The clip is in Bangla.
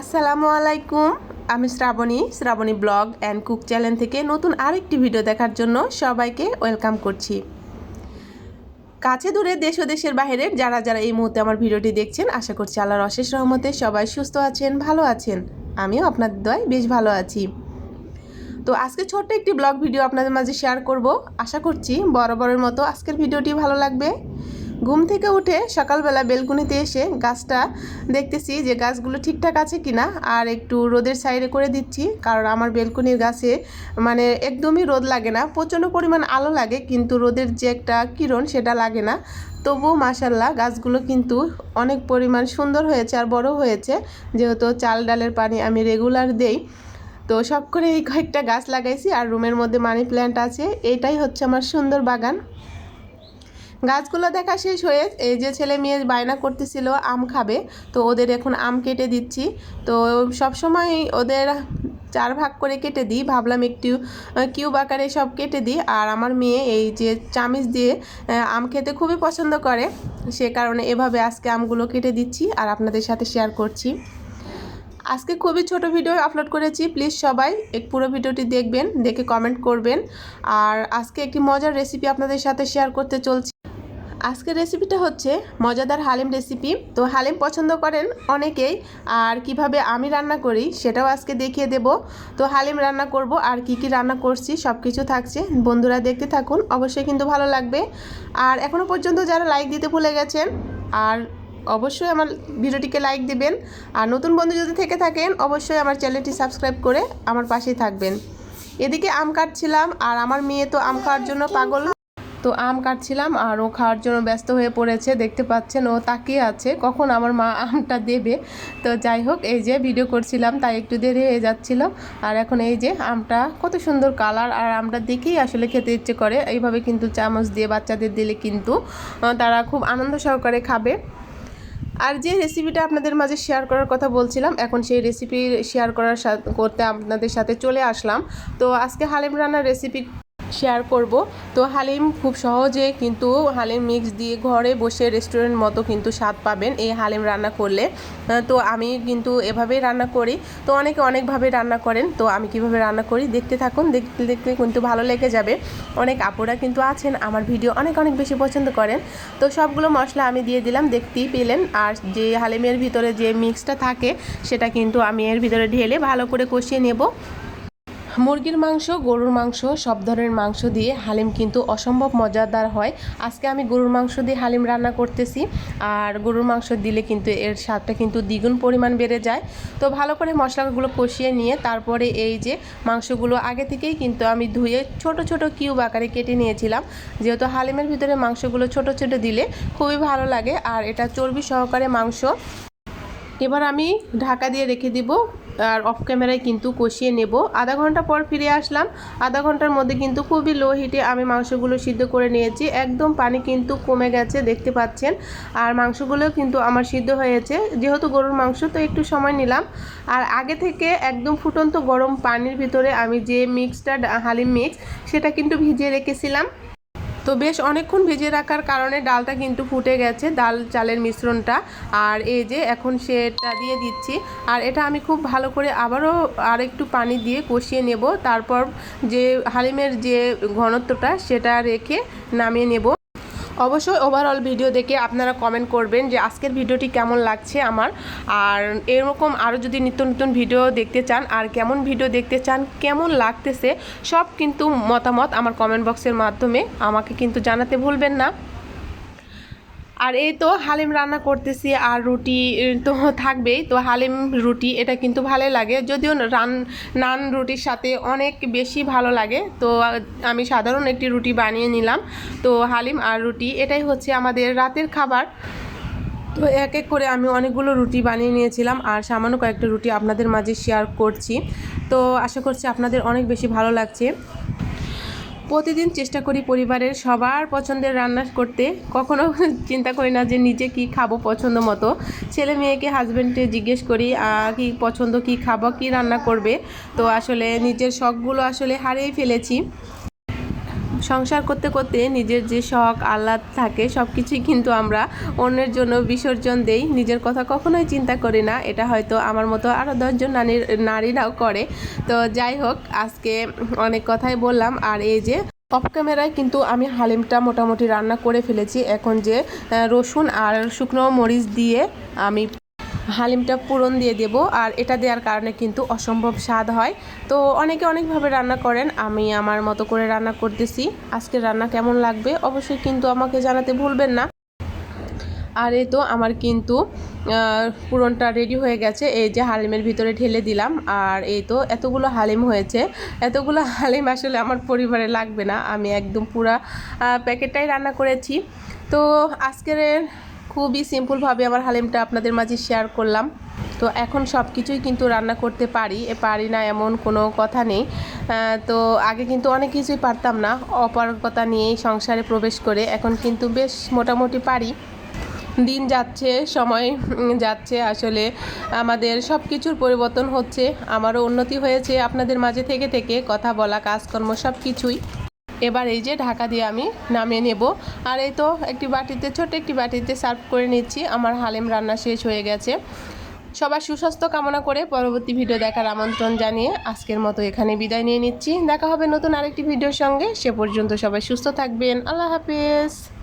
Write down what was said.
আসসালামু আলাইকুম, আমি Srabani Srabani blog and cook channel থেকে নতুন আরেকটি ভিডিও দেখার জন্য সবাইকে ওয়েলকাম করছি। কাছে দূরে দেশ ও দেশের বাইরের যারা যারা এই মুহূর্তে আমার ভিডিওটি দেখছেন, আশা করছি আল্লাহর অশেষ রহমতে সবাই সুস্থ আছেন, ভালো আছেন। আমিও আপনাদের দয় বেশ ভালো আছি। তো আজকে ছোট্ট একটি ব্লগ ভিডিও আপনাদের মাঝে শেয়ার করব। আশা করছি বরাবরের মতো আজকের ভিডিওটি ভালো লাগবে। ঘুম থেকে উঠে সকালবেলা বেলকুনিতে এসে গাছটা দেখতেছি যে গাছগুলো ঠিকঠাক আছে কিনা, আর একটু রোদের সাইডে করে দিচ্ছি, কারণ আমার বেলকুনির গাছে মানে একদমই রোদ লাগে না। প্রচণ্ড পরিমাণ আলো লাগে, কিন্তু রোদের যে একটা কিরণ সেটা লাগে না। তবুও মাসাল্লাহ গাছগুলো কিন্তু অনেক পরিমাণ সুন্দর হয়েছে আর বড় হয়েছে। যেহেতু চাল ডালের পানি আমি রেগুলার দেই, তো সব করে এই কয়েকটা গাছ লাগাইছি, আর রুমের মধ্যে মানি প্ল্যান্ট আছে। এটাই হচ্ছে আমার সুন্দর বাগান। গাছগুলো দেখা শেষ হয়ে এই যে ছেলে মেয়ে বায়না করতেছিল, আম খাবে, তো ওদের এখন আম কেটে দিচ্ছি। তো সব সময় ওদের চার ভাগ করে কেটে দিই, ভাবলাম একটু কিউব আকারে সব কেটে দিই। আর আমার মেয়ে এই যে চামিচ দিয়ে আম খেতে খুবই পছন্দ করে। সে কারণে এভাবে আজকে আমগুলো কেটে দিচ্ছি আর আপনাদের সাথে শেয়ার করছি। আজকে খুবই ছোট ভিডিও আপলোড করেছি প্লিজ সবাই এক পুরো ভিডিওটি দেখবেন, দেখে কমেন্ট করবেন। আর আজকে একটি মজার রেসিপি আপনাদের সাথে শেয়ার করতে চলছি। আজকের রেসিপিটা হচ্ছে মজাদার হালিম রেসিপি তো হালিম পছন্দ করেন অনেকেই, আর কীভাবে আমি রান্না করি সেটাও আজকে দেখিয়ে দেব। তো হালিম রান্না করব, আর কি কি রান্না করছি সব কিছু থাকছে। বন্ধুরা দেখতে থাকুন, অবশ্যই কিন্তু ভালো লাগবে। আর এখনও পর্যন্ত যারা লাইক দিতে ভুলে গেছেন, আর অবশ্যই আমার ভিডিওটিকে লাইক দিবেন। আর নতুন বন্ধু যদি থেকে থাকেন, অবশ্যই আমার চ্যানেলটি সাবস্ক্রাইব করে আমার পাশেই থাকবেন। এদিকে আম কাটছিলাম, আর আমার মেয়ে তো আম খাওয়ার জন্য পাগল। তো আম কাটছিলাম আর ও খাওয়ার জন্য ব্যস্ত হয়ে পড়েছে, দেখতে পাচ্ছেন, ও তাকিয়ে আছে, কখন আমার মা আমটা দেবে। তো যাই হোক, এই যে ভিডিও করছিলাম, তাই একটু দেরি হয়ে যাচ্ছিল। আর এখন এই যে আমটা, কত সুন্দর কালার আর আমটা দেখেই আসলে খেতে ইচ্ছে করে। এইভাবে কিন্তু চামচ দিয়ে বাচ্চাদের দিলে কিন্তু তারা খুব আনন্দ সহকারে খাবে। আর যে রেসিপিটা আপনাদের মাঝে শেয়ার করার কথা বলছিলাম, এখন সেই রেসিপি শেয়ার করার করতে আপনাদের সাথে চলে আসলাম। তো আজকে হালিম রান্নার রেসিপি শেয়ার করব। তো হালিম খুব সহজে কিন্তু হালিম মিক্স দিয়ে ঘরে বসে রেস্টুরেন্ট মতো কিন্তু স্বাদ পাবেন এই হালিম রান্না করলে। তো আমি কিন্তু এভাবেই রান্না করি। তো অনেকে অনেকভাবে রান্না করেন। তো আমি কীভাবে রান্না করি দেখতে থাকুন। দেখতে দেখতে কিন্তু ভালো লেগে যাবে। অনেক আপুরা কিন্তু আছেন, আমার ভিডিও অনেক অনেক বেশি পছন্দ করেন। তো সবগুলো মশলা আমি দিয়ে দিলাম, দেখতেই পেলেন। আর যে হালিমের ভিতরে যে মিক্সটা থাকে, সেটা কিন্তু আমি এর ভিতরে ঢেলে ভালো করে কষিয়ে নেব। মুরগির মাংস, গরুর মাংস, সব ধরনের মাংস দিয়ে হালিম কিন্তু অসম্ভব মজাদার হয়। আজকে আমি গরুর মাংস দিয়ে হালিম রান্না করতেছি আর গরুর মাংস দিলে কিন্তু এর স্বাদটা কিন্তু দ্বিগুণ পরিমাণ বেড়ে যায়। তো ভালো করে মশলাগুলো কষিয়ে নিয়ে তারপরে এই যে মাংসগুলো আগে থেকেই কিন্তু আমি ধুয়ে ছোট ছোট কিউব আকারে কেটে নিয়েছিলাম। যেহেতু হালিমের ভিতরে মাংসগুলো ছোট ছোট দিলে খুবই ভালো লাগে আর এটা চর্বি সহকারে মাংস। এবার আমি ঢাকা দিয়ে রেখে দিব আর অফ ক্যামেরায় কিন্তু কষিয়ে নেব। আধা ঘণ্টা পর ফিরে আসলাম। আধা ঘণ্টার মধ্যে কিন্তু খুবই লো হিটে আমি মাংসগুলো সিদ্ধ করে নিয়েছি। একদম পানি কিন্তু কমে গেছে, দেখতে পাচ্ছেন। আর মাংসগুলো কিন্তু আমার সিদ্ধ হয়েছে। যেহেতু গরুর মাংস, তো একটু সময় নিলাম। আর আগে থেকে একদম ফুটন্ত গরম পানির ভিতরে আমি যে মিক্সটা হালিম মিক্স সেটা কিন্তু ভিজিয়ে রেখেছিলাম। তো বেশ অনেকক্ষণ ভেজে রাখার কারণে ডালটা কিন্তু ফুটে গেছে, ডাল চালের মিশ্রণটা। আর এই যে এখন সেটা দিয়ে দিচ্ছি। আর এটা আমি খুব ভালো করে আবারও আর একটু পানি দিয়ে কষিয়ে নেব। তারপর যে হালিমের যে ঘনত্বটা, সেটা রেখে নামিয়ে নেব। অবশ্যই ওভারঅল ভিডিও দেখে আপনারা কমেন্ট করবেন যে আজকের ভিডিওটি কেমন লাগছে আমার। আর এরকম আরও যদি নিত্য নতুন ভিডিও দেখতে চান, আর কেমন ভিডিও দেখতে চান, কেমন লাগতেছে, সব কিন্তু মতামত আমার কমেন্ট বক্সের মাধ্যমে আমাকে কিন্তু জানাতে ভুলবেন না। আর এই তো হালিম রান্না করতেছি আর রুটি তো থাকবেই। তো হালিম রুটি, এটা কিন্তু ভালোই লাগে। যদিও রান, নান রুটির সাথে অনেক বেশি ভালো লাগে। তো আমি সাধারণ একটি রুটি বানিয়ে নিলাম। তো হালিম আর রুটি, এটাই হচ্ছে আমাদের রাতের খাবার। তো এক এক করে আমি অনেকগুলো রুটি বানিয়ে নিয়েছিলাম আর সামান্য কয়েকটা রুটি আপনাদের মাঝে শেয়ার করছি। তো আশা করছি আপনাদের অনেক বেশি ভালো লাগছে। প্রতিদিন চেষ্টা করি পরিবারের সবার পছন্দের রান্না করতে। কখনো চিন্তা করি না যে নিজে কি খাব পছন্দ মতো। ছেলে মেয়েকে হাজব্যান্ডকে জিজ্ঞেস করি কি পছন্দ, কি খাব, কি রান্না করবে? তো আসলে নিজের শখগুলো আসলে হারিয়ে ফেলেছি। সংসার করতে করতে নিজের যে শখ, আহ্লাদ থাকে সব কিছুই কিন্তু আমরা অন্যের জন্য বিসর্জন দেই। নিজের কথা কখনোই চিন্তা করি না। এটা হয়তো আমার মতো আরও দশজন নারীর নারীরাও করে। তো যাই হোক, আজকে অনেক কথাই বললাম। আর এই যে অফ ক্যামেরায় কিন্তু আমি হালিমটা মোটামুটি রান্না করে ফেলেছি। এখন যে রসুন আর শুকনো মরিচ দিয়ে আমি হালিমটা পূরণ দিয়ে দেব আর এটা দেওয়ার কারণে কিন্তু অসম্ভব স্বাদ হয়। তো অনেকে অনেকভাবে রান্না করেন আমি আমার মতো করে রান্না করতেছি। আজকে রান্না কেমন লাগবে অবশ্যই কিন্তু আমাকে জানাতে ভুলবেন না। আর এই তো আমার কিন্তু আহ, পূরণটা রেডি হয়ে গেছে। এই যে হালিমের ভিতরে ঢেলে দিলাম আর এই তো এতগুলো হালিম হয়েছে। এতগুলো হালিম আসলে আমার পরিবারে লাগবে না। আমি একদম পুরা প্যাকেটটাই রান্না করেছি। তো আজকের খুবই সিম্পলভাবে আমার হালিমটা আপনাদের মাঝে শেয়ার করলাম। তো এখন সব কিছুই কিন্তু রান্না করতে পারি, এ পারি না এমন কোনো কথা নেই। তো আগে কিন্তু অনেক কিছুই পারতাম না, অপারগতা নিয়েই সংসারে প্রবেশ করে, এখন কিন্তু বেশ মোটামুটি পারি। দিন যাচ্ছে, সময় যাচ্ছে, আসলে আমাদের সব কিছুর পরিবর্তন হচ্ছে, আমারও উন্নতি হয়েছে, আপনাদের মাঝে থেকে থেকে কথা বলা, কাজকর্ম সব কিছুই এবার এই যে ঢাকা দিয়ে আমি নামিয়ে নেব। আর এই তো একটি বাটিতে ছোট একটি বাটিতে সার্ভ করে নিচ্ছি। আমার হালেম রান্না শেষ হয়ে গেছে। সবার সুস্বাস্থ্য কামনা করে পরবর্তী ভিডিও দেখার আমন্ত্রণ জানিয়ে আজকের মতো এখানে বিদায় নিয়ে নিচ্ছি। দেখা হবে নতুন আরেকটি ভিডিওর সঙ্গে। সে পর্যন্ত সবাই সুস্থ থাকবেন। আল্লাহ হাফেজ।